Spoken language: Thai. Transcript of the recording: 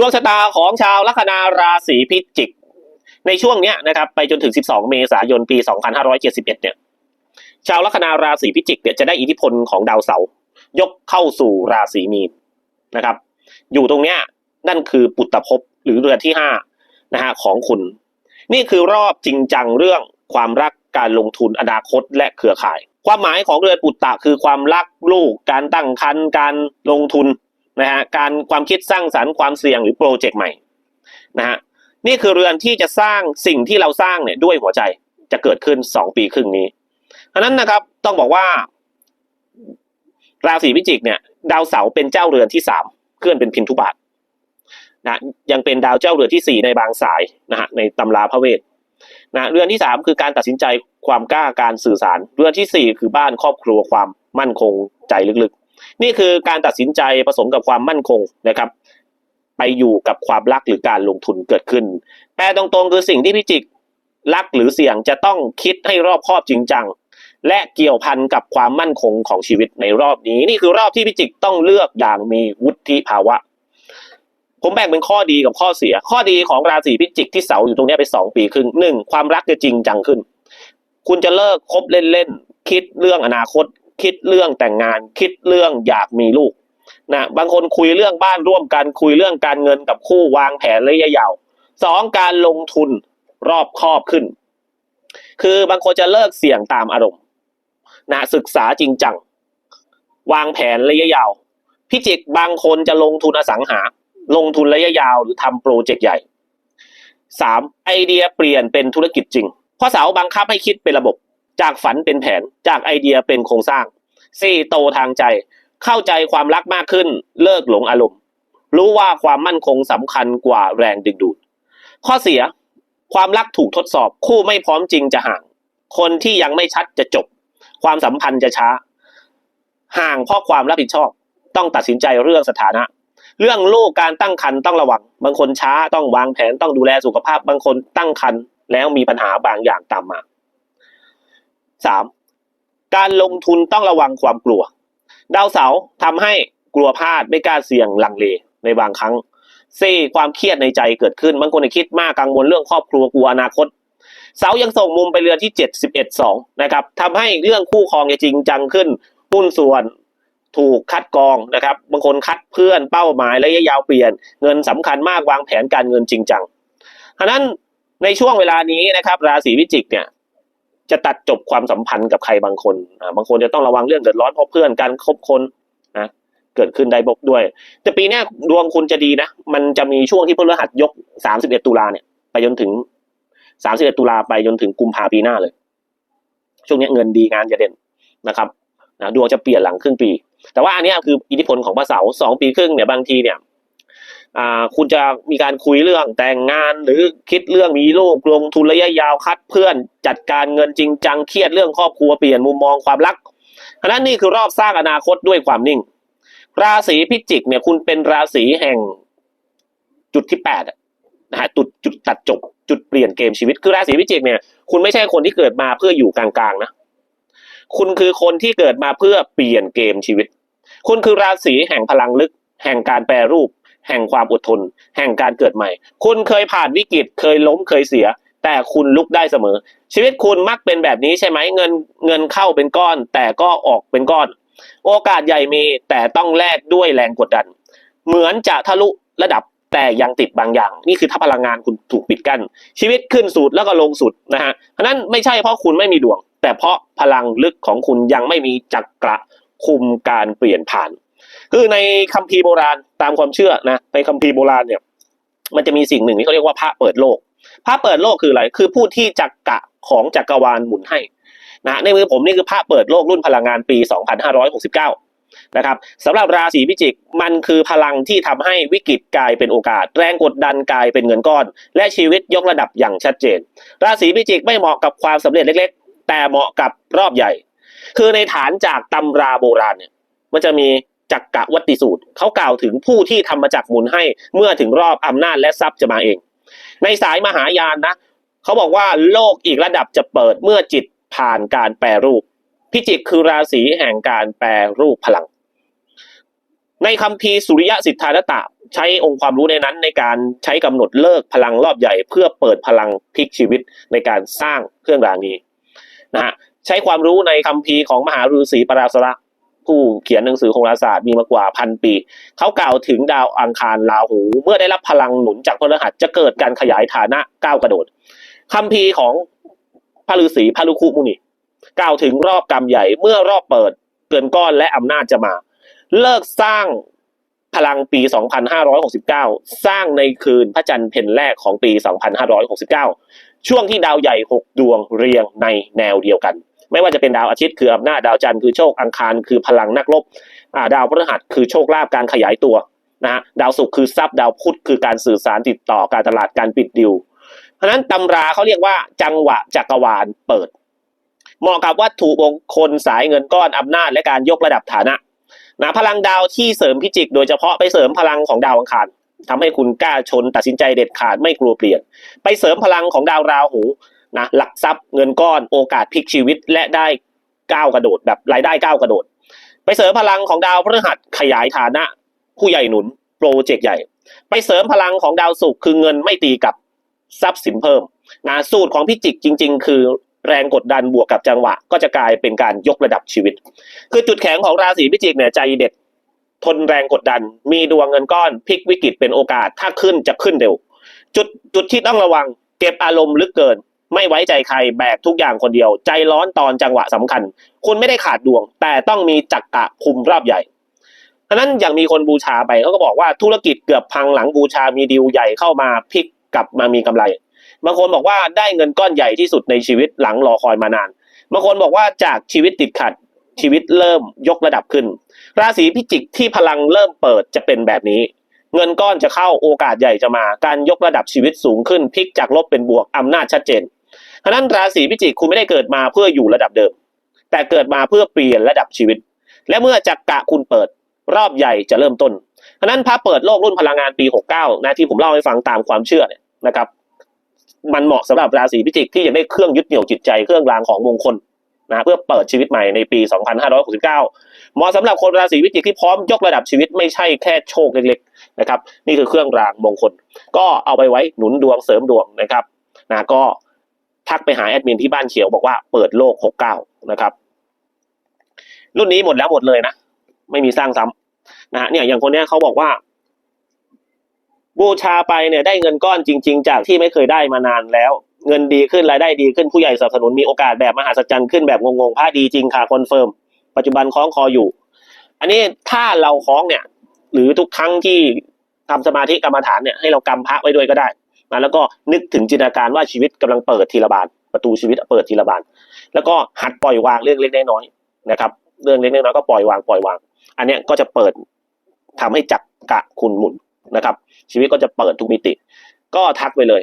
ดวงชะตาของชาวลัคนาราศีพิจิก ในช่วงเนี้ยนะครับ ไปจนถึง 12 เมษายนปี 2571 เนี่ย ชาวลัคนาราศีพิจิกเนี่ยจะได้อิทธิพลของดาวเสาร์ยกเข้าสู่ราศีมีนนะครับ อยู่ตรงเนี้ยนั่นคือปุตตภพหรือเรือนที่ห้านะฮะของคุณ นี่คือรอบจริงจังเรื่องความรักการลงทุนอนาคตและเครือข่าย ความหมายของเรือนปุตตะคือความรักลูก การตั้งครรภ์การลงทุน นะฮะการความคิดสร้างสรรค์ความเสี่ยงหรือโปรเจกต์ใหม่นะฮะนี่คือเรือนที่จะสร้างสิ่งที่เราสร้างเนี่ยด้วยหัวใจจะเกิดขึ้นสองปีครึ่งนี้เพราะนั้นนะครับต้องบอกว่า ราศีพิจิกเนี่ย ดาวเสาร์เป็นเจ้าเรือนที่สามเคลื่อนเป็นพินทุบาทนะยังเป็นดาวเจ้าเรือนที่สี่ในบางสายนะฮะในตำราพระเวทนะเรือนที่สามคือการตัดสินใจความกล้าการสื่อสาร เรือนที่สี่คือบ้านครอบครัวความมั่นคงใจลึก นี่คือการตัดสินใจผสมกับความมั่นคงนะครับ ไปอยู่กับความรักหรือการลงทุนเกิดขึ้น แปลตรงๆคือสิ่งที่พิจิกรักหรือเสี่ยงจะต้องคิดให้รอบคอบจริงจังและเกี่ยวพันกับความมั่นคงของชีวิตในรอบนี้ นี่คือรอบที่พิจิกต้องเลือกอย่างมีวุฒิภาวะ ผมแบ่งเป็นข้อดีกับข้อเสีย ข้อดีของราศีพิจิกที่เสาอยู่ตรงนี้ไปสองปีครึ่งหนึ่งความรักจะจริงจังขึ้น คุณจะเลิกคบเล่นๆคิดเรื่องอนาคต คิดเรื่องแต่งงาน คิดเรื่องอยากมีลูกนะบางคนคุยเรื่องบ้านร่วมกันคุยเรื่องการเงินกับคู่วางแผนระยะยาวสองการลงทุนรอบครอบขึ้น คือบางคนจะเลิกเสี่ยงตามอารมณ์นะศึกษาจริงจัง วางแผนระยะยาวพิจิกบางคนจะลงทุนอสังหา ลงทุนระยะยาวหรือทำโปรเจกต์ใหญ่สามไอเดียเปลี่ยนเป็นธุรกิจจริง เพราะเสาบังคับให้คิดเป็นระบบ จากฝันเป็นแผนจากไอเดียเป็นโครงสร้างสี่โตทางใจ เข้าใจความรักมากขึ้น เลิกหลงอารมณ์ รู้ว่าความมั่นคงสำคัญกว่าแรงดึงดูด ข้อเสีย ความรักถูกทดสอบ คู่ไม่พร้อมจริงจะห่าง คนที่ยังไม่ชัดจะจบ ความสัมพันธ์จะช้า ห่างเพราะความรับผิดชอบ ต้องตัดสินใจเรื่องสถานะ เรื่องลูกการตั้งครรภ์ต้องระวัง บางคนช้าต้องวางแผนต้องดูแลสุขภาพ บางคนตั้งครรภ์แล้วมีปัญหาบางอย่างตามมา สามการลงทุนต้องระวังความกลัว ดาวเสาร์ทำให้กลัวพลาดไม่กล้าเสี่ยงลังเลในบางครั้งซี่ความเครียดในใจเกิดขึ้นบางคนคิดมากกังวลเรื่องครอบครัวกลัวอนาคต เสายังส่งมุมไปเรือนที่เจ็ดสิบเอ็ดสองนะครับทำให้เรื่องคู่ครองจริงจังขึ้นหุ้นส่วนถูกคัดกรองนะครับ บางคนคัดเพื่อนเป้าหมายระยะยาวเปลี่ยน เงินสำคัญมากวางแผนการเงินจริงจังฉะนั้นในช่วงเวลานี้นะครับ ราศีวิจิกเนี่ย จะตัดจบความสัมพันธ์กับใครบางคนอ่าบางคนจะต้องระวังเรื่องเดือดร้อนเพราะเพื่อนการคบคนนะเกิดขึ้นได้บกด้วย แต่ปีนี้ดวงคุณจะดีนะ มันจะมีช่วงที่พฤหัสยก 31 ตุลาเนี่ย ไปจนถึง 31 ตุลาไปจนถึงกุมภาปีหน้าเลย ช่วงนี้เงินดีงานจะเด่นนะครับนะดวงจะเปลี่ยนหลังครึ่งปี แต่ว่าอันนี้คืออิทธิพลของพระเสาร์สองปีครึ่งเนี่ยบางทีเนี่ย คุณจะมีการคุยเรื่องแต่งงานหรือคิดเรื่องมีลูกลงทุนระยะยาวคัดเพื่อนจัดการเงินจริงจังเครียดเรื่องครอบครัวเปลี่ยนมุมมองความรักฉะนั้นนี่คือรอบสร้างอนาคตด้วยความนิ่ง ราศีพิจิกเนี่ยคุณเป็นราศีแห่งจุดที่แปดนะฮะจุดจุดตัดจบ จุดเปลี่ยนเกมชีวิตคือราศีพิจิกเนี่ยคุณไม่ใช่คนที่เกิดมาเพื่ออยู่กลางๆนะคุณคือคนที่เกิดมาเพื่อเปลี่ยนเกมชีวิต คุณคือราศีแห่งพลังลึกแห่งการแปรรูป แห่งความอดทน แห่งการเกิดใหม่ คุณเคยผ่านวิกฤตเคยล้มเคยเสีย แต่คุณลุกได้เสมอ ชีวิตคุณมักเป็นแบบนี้ใช่ไหมเงินเงินเข้าเป็นก้อน แต่ก็ออกเป็นก้อน โอกาสใหญ่มีแต่ต้องแลกด้วยแรงกดดัน เหมือนจะทะลุระดับแต่ยังติดบางอย่าง นี่คือถ้าพลังงานคุณถูกปิดกั้นชีวิตขึ้นสุดแล้วก็ลงสุดนะฮะเพราะนั้นไม่ใช่เพราะคุณไม่มีดวง แต่เพราะพลังลึกของคุณยังไม่มีจักระคุมการเปลี่ยนผ่าน คือในคัมภีร์โบราณตามความเชื่อนะในคัมภีร์โบราณเนี่ย มันจะมีสิ่งหนึ่งที่เขาเรียกว่าพระเปิดโลก พระเปิดโลกคืออะไร คือผู้ที่จักกะของจักรวาลหมุนให้นะในมือผมนี่คือพระเปิดโลกรุ่นพลังงานปี 2569 นะครับสำหรับราศีพิจิกมันคือพลังที่ทำให้วิกฤตกลายเป็นโอกาส แรงกดดันกลายเป็นเงินก้อน และชีวิตยกระดับอย่างชัดเจน ราศีพิจิกไม่เหมาะกับความสำเร็จเล็ก ๆ แต่เหมาะกับรอบใหญ่ คือในฐานจากตำราโบราณเนี่ยมันจะมี จักกะวัตติสูตรเขากล่าวถึงผู้ที่ทำมาจากหมุนให้เมื่อถึงรอบอำนาจและทรัพย์จะมาเอง ในสายมหายานนะเขาบอกว่าโลกอีกระดับจะเปิดเมื่อจิตผ่านการแปรรูป พิจิกคือราศีแห่งการแปรรูปพลัง ในคัมภีร์สุริยะสิทธาตะใช้องค์ความรู้ในนั้นในการใช้กำหนดเลิกพลังรอบใหญ่เพื่อเปิดพลังพลิกชีวิตในการสร้างเครื่องรางนี้นะฮะใช้ความรู้ในคัมภีร์ของมหาฤาษีปราศระ ผู้เขียนหนังสือโหราศาสตร์มีมากว่าพันปี เขากล่าวถึงดาวอังคารราหู เมื่อได้รับพลังหนุนจากพฤหัสจะเกิดการขยายฐานะก้าวกระโดดคัมภีของพระฤาษีพระลุคุมุนีกล่าวถึงรอบกรรมใหญ่เมื่อรอบเปิดเกินก้อนและอำนาจจะมา เลิกสร้างพลังปี 2569 สร้างในคืนพระจันทร์เพ็ญแรกของปี 2569 ช่วงที่ดาวใหญ่ 6 ดวงเรียงในแนวเดียวกัน ไม่ว่าจะเป็นดาวอาทิตย์คืออำนาจดาวจันทร์คือโชคอังคารคือพลังนักรบาดาวพฤหัสคือโชคลาภการขยายตัวนะฮะดาวศุกร์คือทรัพย์ดาวพุธคือการสื่อสารติดต่อการตลาดการปิดดิวเพราะฉะนั้นตำราเขาเรียกว่าจังหวะจักรวาลเปิด เหมาะกับวัตถุมงคลสายเงินก้อนอำนาจและการยกระดับฐานะนะพลังดาวที่เสริมพิจิก โดยเฉพาะไปเสริมพลังของดาวอังคารทำให้คุณกล้าชนตัดสินใจเด็ดขาดไม่กลัวเปลี่ยน ไปเสริมพลังของดาวราหู นะหลักทรัพย์เงินก้อนโอกาสพลิกชีวิตและได้ก้าวกระโดดแบบรายได้ก้าวกระโดด ไปเสริมพลังของดาวพฤหัสขยายฐานะ ผู้ใหญ่หนุนโปรเจกต์ใหญ่ ไปเสริมพลังของดาวศุกร์คือเงินไม่ตีกับทรัพย์สินเพิ่มนะสูตรของพิจิกจริง ๆ คือแรงกดดันบวกกับจังหวะ ก็จะกลายเป็นการยกระดับชีวิต คือจุดแข็งของราศีพิจิกเนี่ยใจเด็ด ทนแรงกดดัน มีดวงเงินก้อนพลิกวิกฤตเป็นโอกาสถ้าขึ้นจะขึ้นเร็ว จุดจุดที่ต้องระวังเก็บอารมณ์ลึกเกิน ไม่ไว้ใจใครแบกทุกอย่างคนเดียว ใจร้อนตอนจังหวะสำคัญ คุณไม่ได้ขาดดวง แต่ต้องมีจักระคุมรอบใหญ่ฉะนั้นอย่างมีคนบูชาไปเขาก็บอกว่าธุรกิจเกือบพังหลังบูชามีดีลใหญ่เข้ามาพลิกกลับมามีกำไร บางคนบอกว่าได้เงินก้อนใหญ่ที่สุดในชีวิตหลังรอคอยมานาน บางคนบอกว่าจากชีวิตติดขัดชีวิตเริ่มยกระดับขึ้น ราศีพิจิกที่พลังเริ่มเปิดจะเป็นแบบนี้ เงินก้อนจะเข้าโอกาสใหญ่จะมา การยกระดับชีวิตสูงขึ้นพลิกจากลบเป็นบวกอำนาจชัดเจน ฉะนั้นราศีพิจิกคุณไม่ได้เกิดมาเพื่ออยู่ระดับเดิม แต่เกิดมาเพื่อเปลี่ยนระดับชีวิต และเมื่อจักกะคุณเปิดรอบใหญ่จะเริ่มต้นฉะนั้นพระเปิดโลกรุ่นพลังงานปี 69นะที่ผมเล่าให้ฟังตามความเชื่อเนี่ยนะครับ มันเหมาะสำหรับราศีพิจิกที่ยังได้เครื่องยึดเหนี่ยวจิตใจเครื่องรางของมงคลนะเพื่อเปิดชีวิตใหม่ในปี 2569 เหมาะสำหรับคนราศีพิจิกที่พร้อมยกระดับชีวิตไม่ใช่แค่โชคเล็กๆนะครับ นี่คือเครื่องรางมงคล ก็เอาไปไว้หนุนดวงเสริมดวงนะครับนะก็ ทักไปหาแอดมินที่บ้านเขียวบอกว่าเปิดโลก69นะครับ รุ่นนี้หมดแล้วหมดเลยนะไม่มีสร้างซ้ำนะฮะเนี่ยอย่างคนเนี้ยเขาบอกว่า บูชาไปเนี่ยได้เงินก้อนจริง ๆ จากที่ไม่เคยได้มานานแล้ว เงินดีขึ้นรายได้ดีขึ้นผู้ใหญ่สนับสนุนมีโอกาสแบบมหาสัจจรรย์ขึ้นแบบงงๆพระดีจริงค่ะคอนเฟิร์มปัจจุบันคล้องคออยู่ อันนี้ถ้าเราคล้องเนี่ย หรือทุกครั้งที่ทำสมาธิกรรมฐานเนี่ยให้เรากำพระไว้ด้วยก็ได้ นะแล้วก็นึกถึงจินตนาการว่าชีวิตกำลังเปิดทีละบานประตูชีวิตเปิดทีละบานแล้วก็หัดปล่อยวางเรื่องเล็กน้อยนะครับเรื่องเล็กน้อยก็ปล่อยวางปล่อยวาง อันนี้ก็จะเปิดทำให้จักกะคุณหมุนนะครับ ชีวิตก็จะเปิดทุกมิติ ก็ทักไปเลย